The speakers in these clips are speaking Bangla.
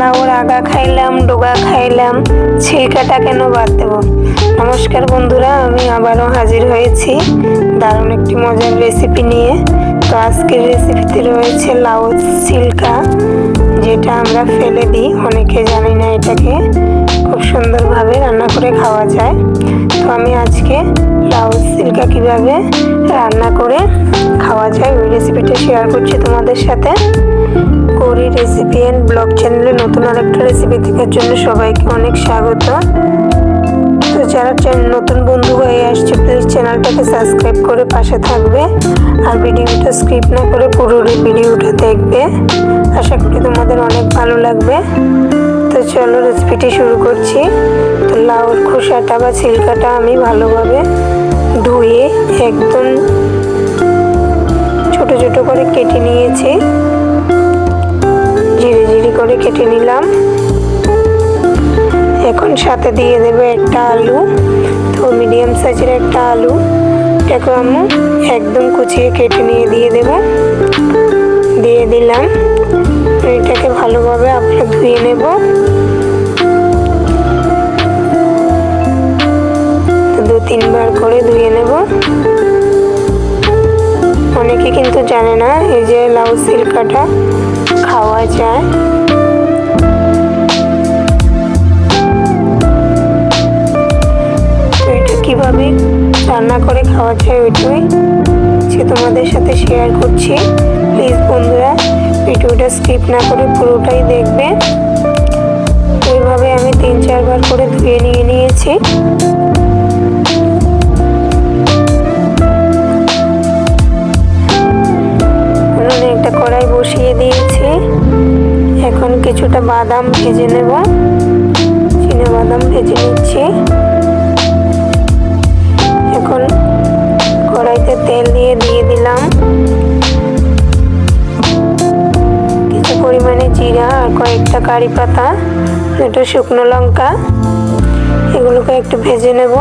লাউর আগা খাইলাম, ডোগা খাইলাম ছিলকাটা কেন বাদ দেব? নমস্কার বন্ধুরা, আমি আবারও হাজির হয়েছি দারুণ একটি মজার রেসিপি নিয়ে। তো আজকের রেসিপিতে রয়েছে লাউ ছিলকা যেটা আমরা ফেলে দিই, অনেকে জানি না এটাকে। খুব সুন্দরভাবে রান্না করে খাওয়া যায়। তো আমি আজকে লাউ সিল্কা কীভাবে রান্না করে খাওয়া যায়, ওই রেসিপিটা শেয়ার করছি তোমাদের সাথে। করি রেসিপি অ্যান্ড ব্লগ চ্যানেলে নতুন আরেকটা রেসিপি দেখার জন্য সবাইকে অনেক স্বাগত। তো যারা নতুন বন্ধু হয়ে আসছে প্লিজ চ্যানেলটাকে সাবস্ক্রাইব করে পাশে থাকবে আর ভিডিওটা স্ক্রিপ্ট না করে পুরো ভিডিওটা দেখবে। আশা করি তোমাদের অনেক ভালো লাগবে। তো চলো রেসিপিটি শুরু করছি। তো লাউর খোসাটা বা ছিলকাটা আমি ভালোভাবে ধুয়ে একদম ছোট ছোট করে কেটে নিয়েছি। কেটে নিলাম। এখন সাথে দিয়ে দেবো একটা আলু। তো মিডিয়াম সাইজের একটা আলু। এটাকে আমি একদম কুচিয়ে কেটে নিয়ে দিয়ে দেব। দিয়ে দিলাম। এটাকে ভালোভাবে আপনার ধুয়ে নেব। দু তিনবার করে ধুয়ে নেব। অনেকে কিন্তু জানে না, এই যে লাউ সিল্কাটা খাওয়া যায়। রান্না করে খাওয়া যায় ওইটাই সে তোমাদের সাথে শেয়ার করছি। প্লিজ বন্ধুরা, ভিডিওটা স্কিপ না করে পুরোটাই দেখবে। এইভাবে আমি তিন চারবার করে ধুয়ে নিয়ে নিয়েছি। একটা কড়াই বসিয়ে দিয়েছি। এখন কিছুটা বাদাম ভেজে নেব। চিনে বাদাম ভেজে নিচ্ছি। এখন কড়াইতে তেল দিয়ে দিয়ে দিলাম। কিছু পরিমাণে জিরা আর কয়েকটা কারি পাতা একটু শুকনো লঙ্কা, এগুলোকে একটু ভেজে নেব।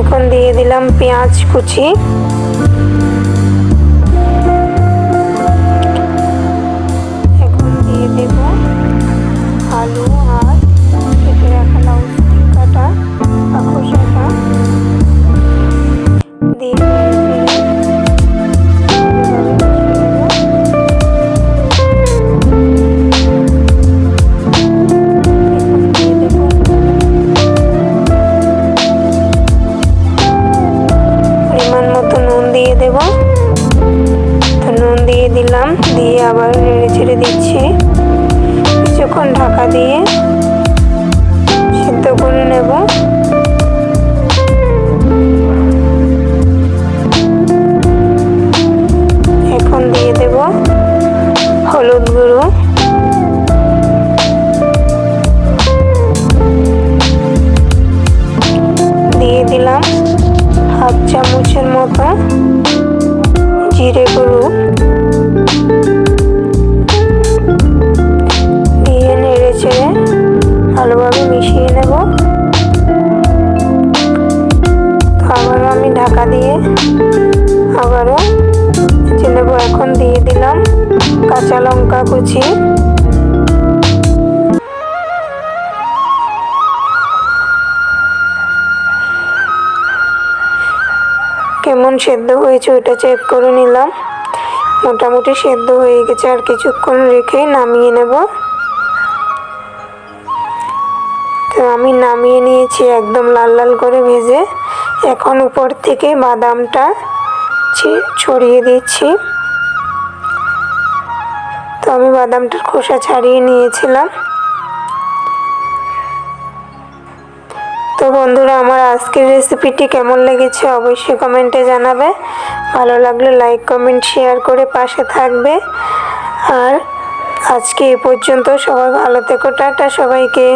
এখন দিয়ে দিলাম পেঁয়াজ কুচি। কিছুক্ষণ ঢাকা দিয়ে সিদ্ধ করে নেব। এখন দিয়ে দেব হলুদ গুঁড়ো। দিয়ে দিলাম হাফ চামচের মতো জিরে গুঁড়ো। কাঁচা লঙ্কা কুচি। কেমন সেদ্ধ হয়েছে ওটা চেক করে নিলাম। মোটামুটি সেদ্ধ হয়ে গেছে, আর কিছুক্ষণ রেখে নামিয়ে নেব। তো আমি নামিয়ে নিয়েছি একদম লাল লাল করে ভেজে। এখন উপর থেকে বাদামটা ছড়িয়ে দিচ্ছি। তো আমি বাদামটার খোসা ছাড়িয়ে নিয়েছিলাম। তো বন্ধুরা, আমার আজকের রেসিপিটি কেমন লেগেছে অবশ্যই কমেন্টে জানাবে। ভালো লাগলে লাইক কমেন্ট শেয়ার করে পাশে থাকবে। আর আজকে এ পর্যন্ত সবাই ভালো থেকো, টাটা সবাইকে।